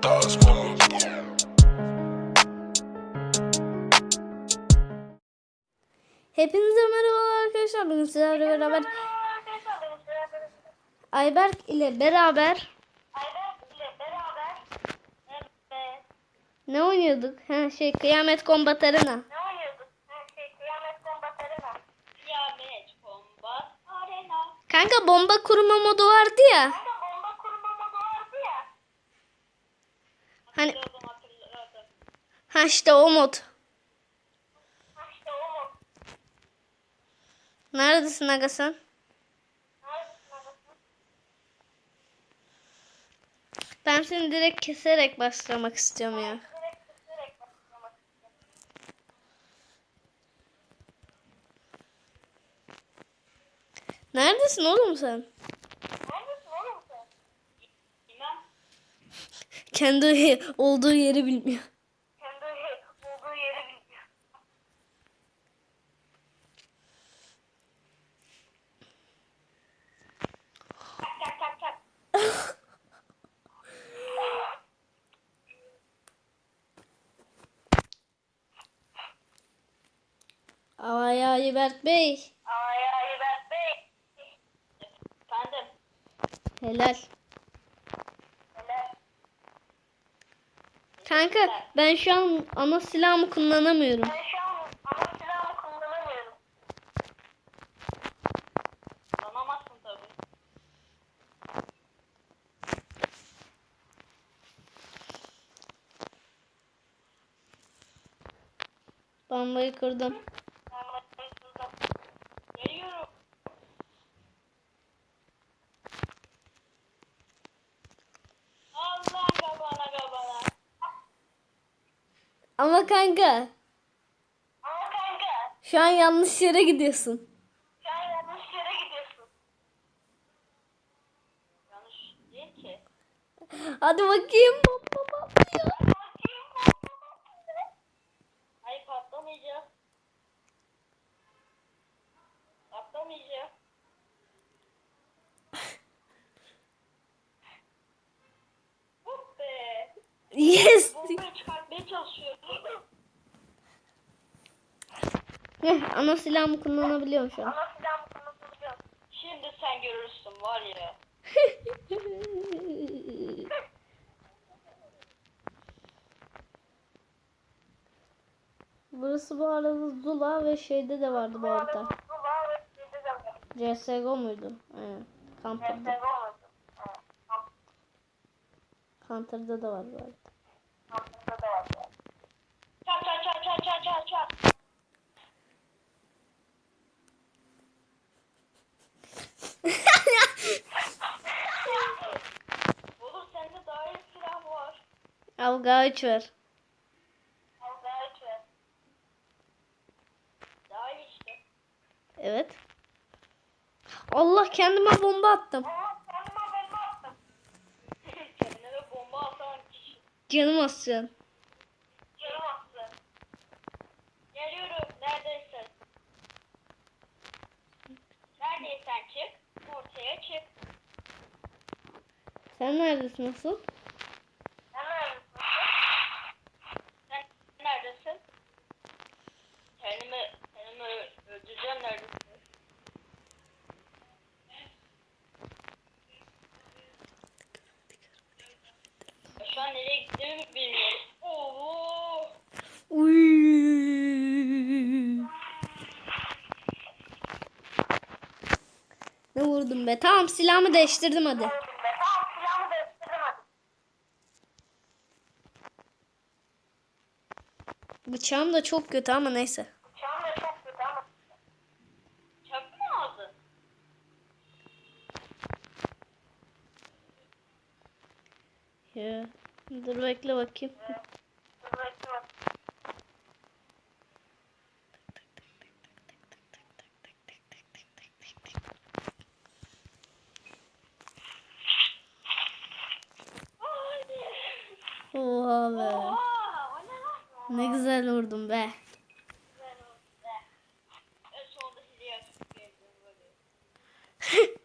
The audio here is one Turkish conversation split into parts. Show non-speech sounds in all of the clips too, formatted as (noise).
Daz mama. Hepinize merhabalar arkadaşlar. Bugün sizlerle beraber Ayberk ile beraber ne oynuyorduk? Ha şey Kıyamet Kombat Arena. Ne oynuyorduk? Ha, şey, Kıyamet Kombat Arena. Kıyamet Kombat Arena. Kanka bomba kurma modu vardı ya. Kanka bomba kurma modu vardı ya. Hani ha işte o mod. Neredesin aga sen? Ben seni direkt keserek başlamak istiyorum ya. Neredesin oğlum sen? Neredesin oğlum sen? Bilmem. Kendi olduğu yeri bilmiyor. Kendi olduğu yeri bilmiyor. Tak tak tak. Ama ya Ayberk Bey. Ay ay Berk Bey. Efendim. Helal. Kanka ben şu an ana silahımı kullanamıyorum. Ben şu an ana silahımı kullanamıyorum. Kullanamazsın tabii. Bombayı kırdım. Ben bakayım şuradan. Geliyorum. Allah gabana gabana. Ama kanka Ama kanka şu an yanlış yere gidiyorsun. sen yanlış yere gidiyorsun. Yanlış değil ki. Hadi bakayım bomba patlıyor. Bakayım. Hayır patlamayacak. Patlamayacak. Hop be. Yes. Bombayı çıkartmaya çalışıyorum. Heh, ana silahımı kullanabiliyorum şu an. Ana silahımı kullanabiliyorum. Şimdi sen görürsün var ya. (laughs) Burası bu arada Zula ve şeyde de vardı bu arada. CSGO muydu? Aynen. Counter'da. Counter'da da var bu arada. Kampında da var. Avga 3 var. Al daha iyi işte. Evet. Allah kendime bomba attım. Ama kendime bomba attım. (laughs) Kendine bomba atan kişi. Canım asıyor. Canım attı. Geliyorum. Neredesin? Neredeysen çık. Ortaya çık. Sen neredesin nasıl? Sen neredesin? Sen neredesin? Kendimi, kendimi öldüreceğim? Şu bilmiyorum. Oo. Uy. Ne vurdum be? Tamam silahımı değiştirdim hadi. Bıçağım da çok kötü ama neyse. Bıçağım da çok kötü ama. Bıçak mı aldın? Ya. Dur bekle bakayım. Oha be. Ne güzel vurdum be. (laughs)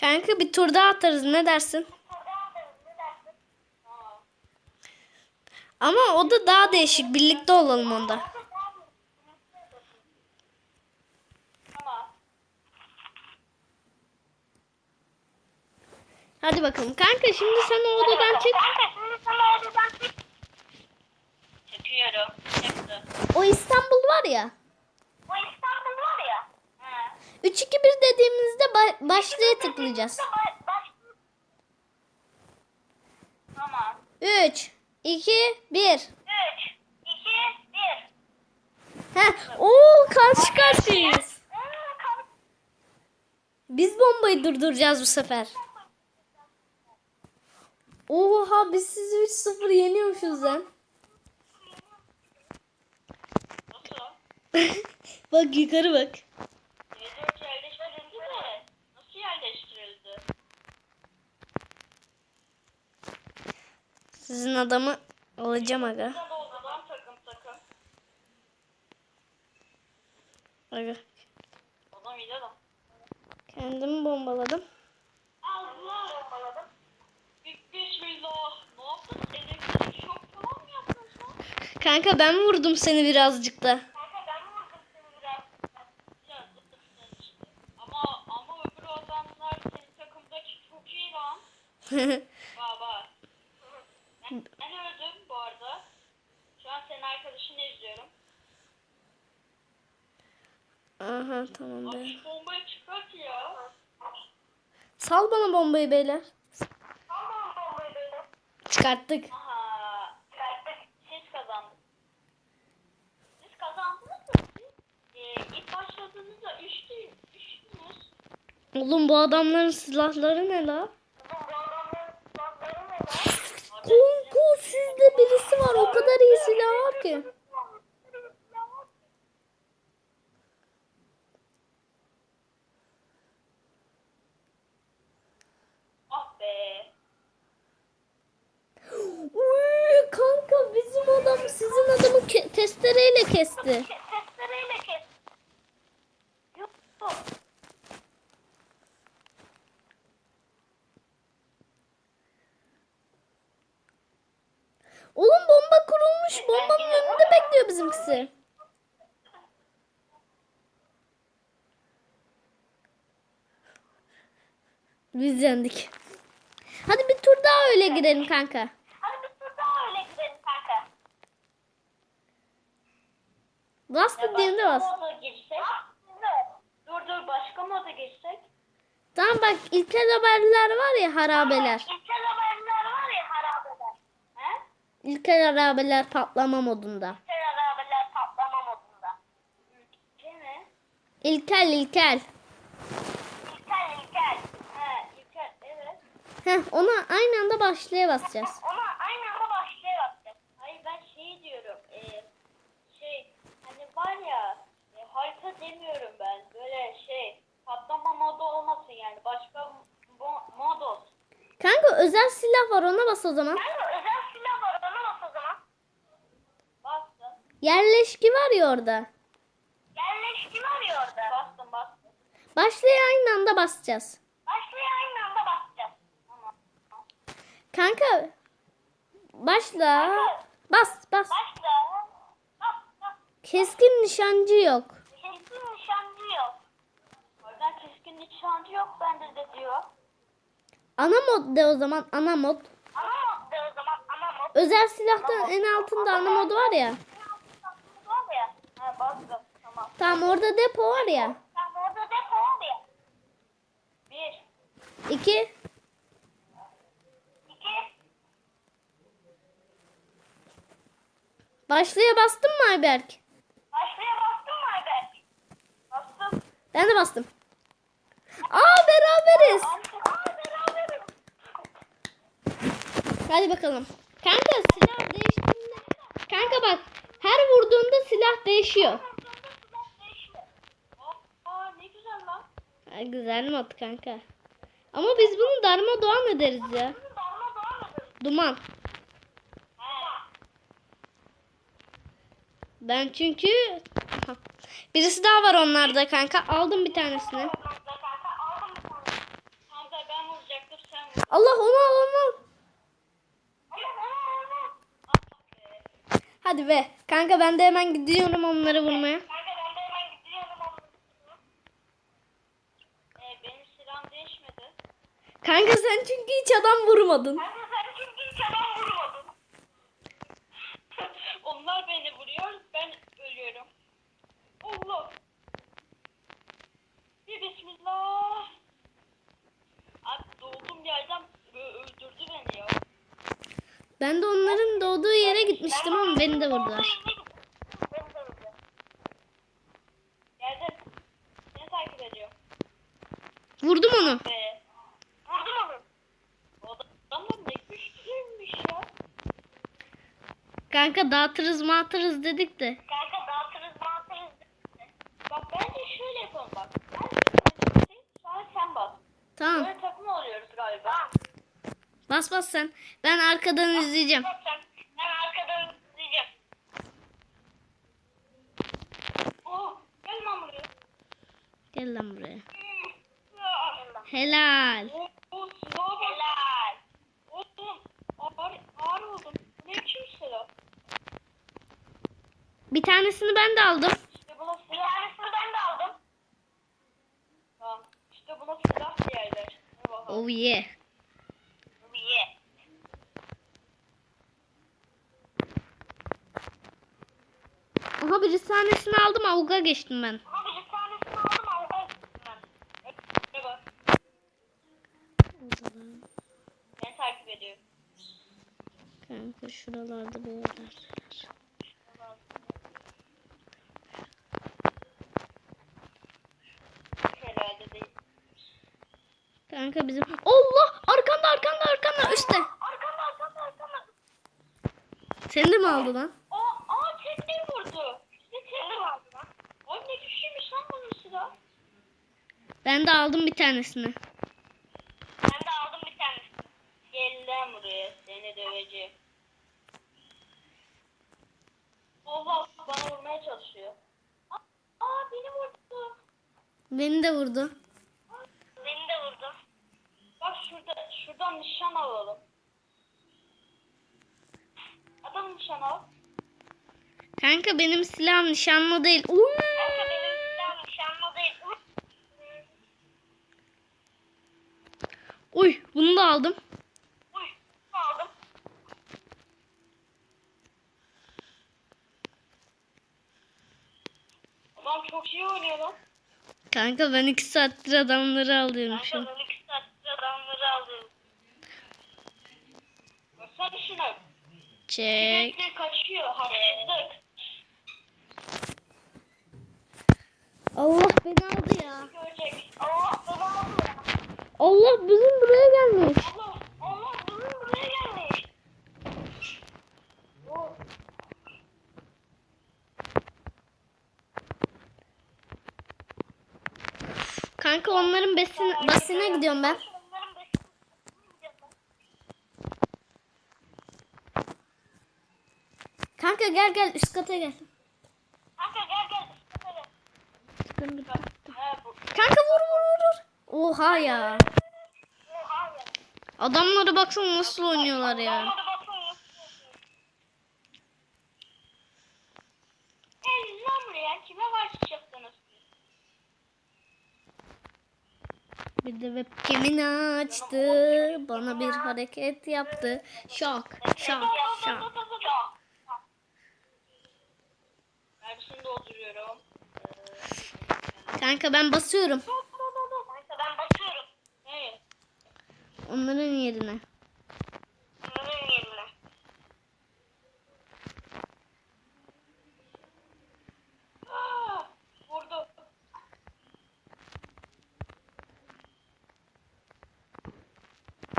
Kanka bir tur daha atarız ne dersin? Ama o da daha değişik. Birlikte olalım onda. Hadi bakalım. Kanka şimdi sen o odadan çık. Kanka şimdi sana odadan çık. Çıkıyorum. Çıktı. O İstanbul var ya. Bu İstanbul var ya. He. 3 2 1 dediğimizde ba- başlığa tıklayacağız. Tamam. 3 2 1. 3, 2, 1. Heh. Oo karşı karşıyayız. Biz bombayı durduracağız bu sefer. Oha biz sizi 3-0 yeniyormuşuz lan. (laughs) Bak yukarı bak. C4 yerleştirildi de nasıl yerleştirildi? Sizin adamı alacağım aga. Aga. Kendimi bombaladım. Kanka ben vurdum seni birazcık da. Kanka (laughs) ben vurdum seni biraz. Biraz zıplasın işte. Ama, ama öbür adamlar senin takımdaki çok iyi lan. Baba. Ben, ben öldüm bu arada. Senin arkadaşını izliyorum. Aha tamam Abi be. şu bombayı çıkart ya. Sal bana bombayı beyler. Tamam bombayı böyle. Çıkarttık. Aha. Çıkarttık. Siz kazandınız. Siz kazandınız da siz e, ilk başladığınızda üçtü, üçtünüz. Oğlum bu adamların silahları ne la? Bu adamların silahları ne lan? Kanka sizde birisi var. O kadar iyi silah var ki. Ah be. Uy, kanka bizim adam sizin adamı ke- testereyle kesti. Testereyle kes. Yok. Oğlum bomba kurulmuş. Bombanın önünde bekliyor bizimkisi. Biz yendik. Hadi bir tur daha öyle girelim kanka. Hadi bir tur daha öyle gidelim kanka. Bas dediğinde bas. Dur dur başka moda girsek. Tamam bak ilkel haberler var ya harabeler. İlkel haberler var ya harabeler. He? İlkel harabeler patlama modunda. İlkel harabeler patlama modunda. İlkel. İlkel ilkel. He ilkel evet. Heh ona aynı anda başlaya basacağız. Ona aynı anda başlayacağız. Hayır ben şey diyorum. E, şey hani var ya e, harita demiyorum ben. Böyle şey patlama modu olmasın yani. Başka mo- mod olsun. Kanka özel silah var ona bas o zaman. Yani özel silah var ona bas o zaman. Bastım. Yerleşki var ya orada. Yerleşki var ya orada. Bastım bastım. Başlaya aynı anda basacağız. Başlaya aynı anda basacağız. Tamam. Kanka başla. Bas bas. Başla. Bas bas. Keskin nişancı yok. Keskin nişancı yok. Oradan keskin nişancı yok bende de diyor. Ana mod de o zaman ana mod. Ana mod de o zaman ana mod. Özel silahtan en altında ana modu var ya. Var ya. Ha bastım. Tamam. Tamam orada depo var ya. Tamam orada depo var ya. Bir. İki. Başlaya bastın mı Ayberk? Başlaya bastın mı Ayberk? Bastım. Ben de bastım. Aa beraberiz. Aa beraberiz. Hadi bakalım. Kanka silah değiştiğinde. Kanka bak her vurduğunda silah değişiyor. Ay, güzel mod kanka. Ama biz bunu darmadağın ederiz ya. Duman. He. Ben çünkü (laughs) birisi daha var onlarda kanka. Aldım bir tanesini. Allah onu al onu. Hadi be. Kanka ben de hemen gidiyorum onları vurmaya. Kanka sen çünkü hiç adam vurmadın. Kanka sen çünkü hiç adam vurmadın. (laughs) Onlar beni vuruyor, ben ölüyorum. Allah. Bir bismillah. Abi doğduğum yerden ö- öldürdü beni ya. Ben de onların doğduğu yere gitmiştim ama beni de vurdular. Vurdum onu. Vurdum onu. Kanka dağıtırız mağıtırız dedik de. Kanka dağıtırız dağıtırız. Bak bence şöyle yapalım bak. Ben bir sonra sen bas. Tamam. Böyle takım oluyoruz galiba. Sen. Ben arkadan izleyeceğim. Ben arkadan izleyeceğim. Oh, gel lan buraya. Gel lan buraya. Hmm. Helal. Oh, oh. Helal. Oğlum, ağır, ağır oldum. Ne biçim silah? Bir tanesini ben de aldım. İşte buna silah. Bir tanesini ben de aldım. Tamam. İşte buna silah bakalım. Oh yeah. Aha bir tanesini aldım avuga geçtim ben. Abi bir tanesini aldım ama ben ben. Ne bak. Beni takip ediyor. Kanka şuralarda bir yerler. Kanka bizim... Allah! Arkanda arkanda arkanda üstte. Arkanda arkanda arkanda. Seni de mi aldı lan? Aa, aa tekneyi vurdu. Ne tekne vardı lan? Ay ne güçlüymüş lan bunun silah. Ben de aldım bir tanesini. Ben de aldım bir tanesini. Gel lan buraya seni döveceğim. Allah bana vurmaya çalışıyor. Aa, aa beni vurdu. Beni de vurdu. Beni de vurdu. Bak şurada şuradan nişan alalım. Adam nişan al. Kanka benim silahım nişanlı değil. Uy! Kanka benim silahım nişanlı değil. Uy bunu da aldım. Uy aldım. Adam çok iyi oynuyor lan. Kanka ben iki saattir adamları alıyorum şu an. Kanka ben iki saattir adamları alıyorum. Baksana şuna. Çek. Sürekli kaçıyor. Haksızlık. Allah beni aldı ya. Görecek. Allah beni aldı. Allah bizim buraya gelmiş. Allah, Allah bizim buraya gelmiş. Kanka onların besin, basine gidiyorum ben. Kanka gel gel üst kata gel. Kanka gel gel. Hadi. Ha, bu. Kanka vur. vur. Oha ya. Adamlara baksana nasıl oynuyorlar ya. Bir de webcam'ini açtı. Bana bir hareket yaptı. Şok. Şok. Şok. Kanka ben basıyorum. Kanka ben basıyorum. Hayır. Onların yerine. Bunun yerine. Ah, Vurdu.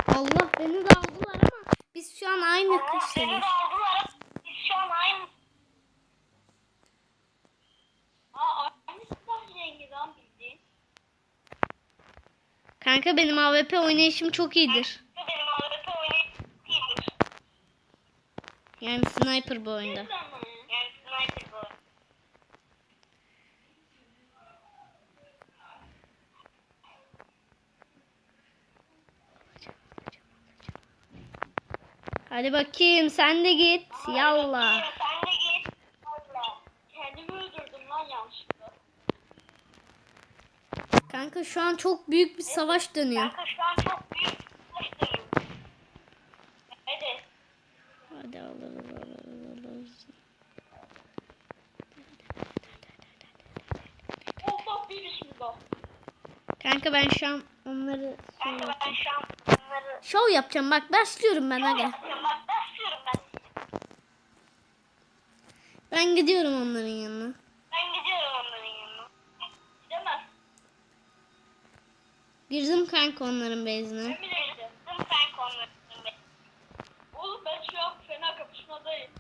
Allah beni de aldılar ama biz şu an aynı kıştayız. de aldılar. Biz şu an aynı. Aa, aynı silah rengi lan bildiğin. Kanka benim AWP oynayışım çok iyidir. Yani sniper bu oyunda. Hadi bakayım sen de git. Yallah. Sen de git. Kanka şu an çok büyük bir savaş dönüyor. Kanka şu an çok büyük bir savaş dönüyor. Hadi. Hadi alırız alırız alırız. Allah bir bismillah. Kanka ben şu an onları Kanka ben şu an bunları şov yapacağım bak başlıyorum ben aga. yapıyorum. Bak başlıyorum ben. Ben gidiyorum onların yanına. Ben gidiyorum onların yanına. Gidemez. Girdim kanka onların base'ine. Ben bile gidelim. Sen konuları. Oğlum ben şu an fena kapışmadayım.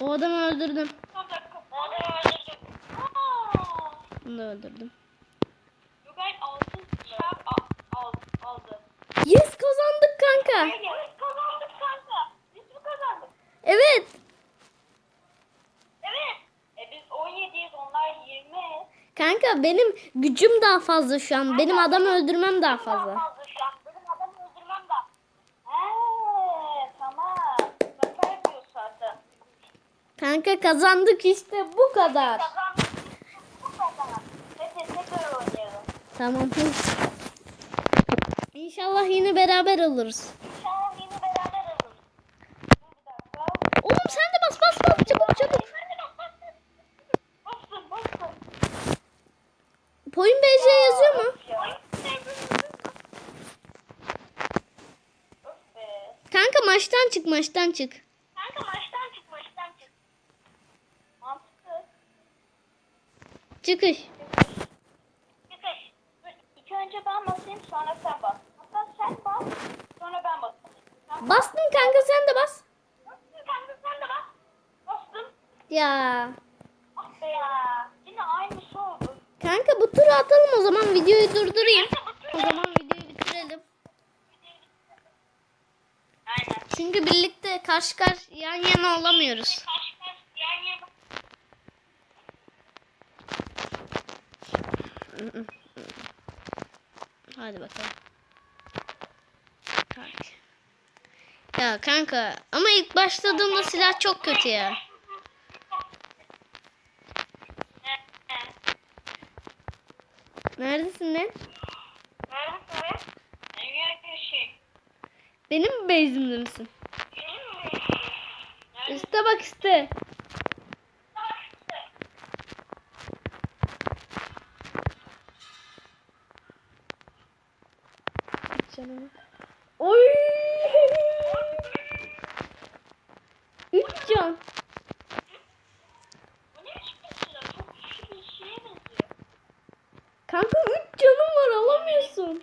O adamı öldürdüm. O adamı öldürdüm. Aaa. Bunu da öldürdüm. Gökay altın şap al, al, aldı. Yes kazandık kanka. Evet kazandık kanka. Biz mi kazandık? Evet. Evet. E biz 17'yiz onlar 20. Kanka benim gücüm daha fazla şu an. Benim adamı öldürmem daha fazla. fazla şu an. Benim adamı öldürmem de. Eee tamam. Şaka yapıyor zaten. Kanka kazandık işte bu kadar. Tamam. İnşallah yine beraber oluruz. İnşallah yine beraber oluruz. Dur bir dakika. Oğlum sen de bas bas bas çabuk çabuk. Bastım bastım. Point BC yazıyor mu? Öf be. Kanka maçtan çık maçtan çık. Kanka maçtan çık maçtan çık. Mantıklı. Çıkış. Çıkış. İlk önce ben basayım sonra sen bas. Hatta sen bas sonra ben basayım. Bastın kanka sen de bas. Bastın kanka sen de bas. Bastım. Ya. Ah be ya. Yine aynısı oldu. Kanka bu turu atalım o zaman videoyu durdurayım. O zaman videoyu bitirelim. Aynen. Çünkü birlikte karşı karşı yan yana olamıyoruz. Hadi bakalım. Kanka. Ya kanka ama ilk başladığımda silah çok kötü ya. Neredesin lan? Neredesin be? En güzel şey. Benim base'imde misin? Üste bak üste. Canım. Oy! Üç can. Kanka üç canım var alamıyorsun.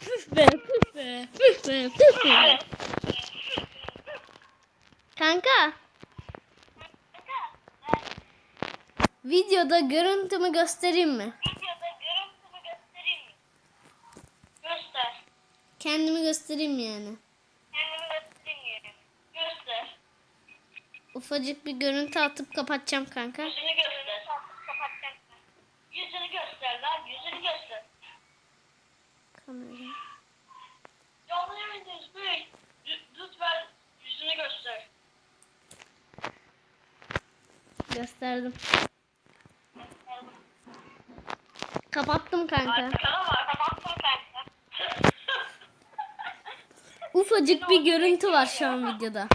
Püf be püf püf. Kanka videoda görüntümü göstereyim mi? Videoda görüntümü göstereyim mi? Göster. Kendimi göstereyim yani. Kendimi göstereyim yani. Göster. Ufacık bir görüntü atıp kapatacağım kanka. Yüzünü göster. Kapatacağım. Yüzünü göster lan. Yüzünü göster. Kamera. Canlı yayındayız bey. Lü- Lütfen yüzünü göster. Gösterdim. Kapattım kanka. (laughs) Ufacık bir görüntü var şu an videoda.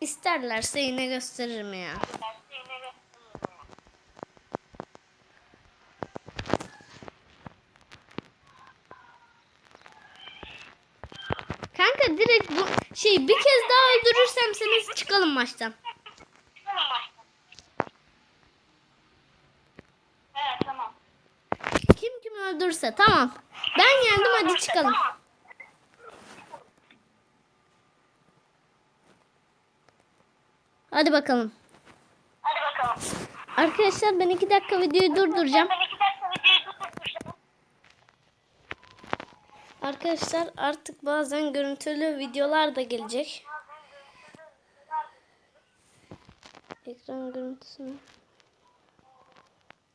İsterlerse yine gösteririm ya. Kanka direkt bu şey bir kez daha öldürürsem seni çıkalım maçtan. Evet tamam. Kim kimi öldürse tamam. Ben yendim hadi çıkalım. Hadi bakalım. Hadi bakalım. Arkadaşlar ben iki dakika videoyu durduracağım. Ben iki dakika videoyu durdurmuşum. Arkadaşlar artık bazen görüntülü videolar da gelecek. Ekran görüntüsünü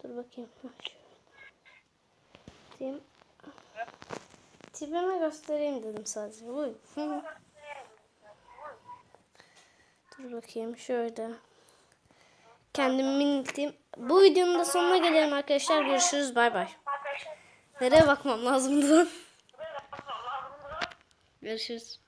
Dur bakayım. Tim- Tipimi göstereyim dedim sadece. (laughs) Dur bakayım şöyle. Kendimi minilteyim. Bu videonun da sonuna gelelim arkadaşlar. Görüşürüz. Bay bay. Nereye bakmam lazımdı? (laughs) Görüşürüz.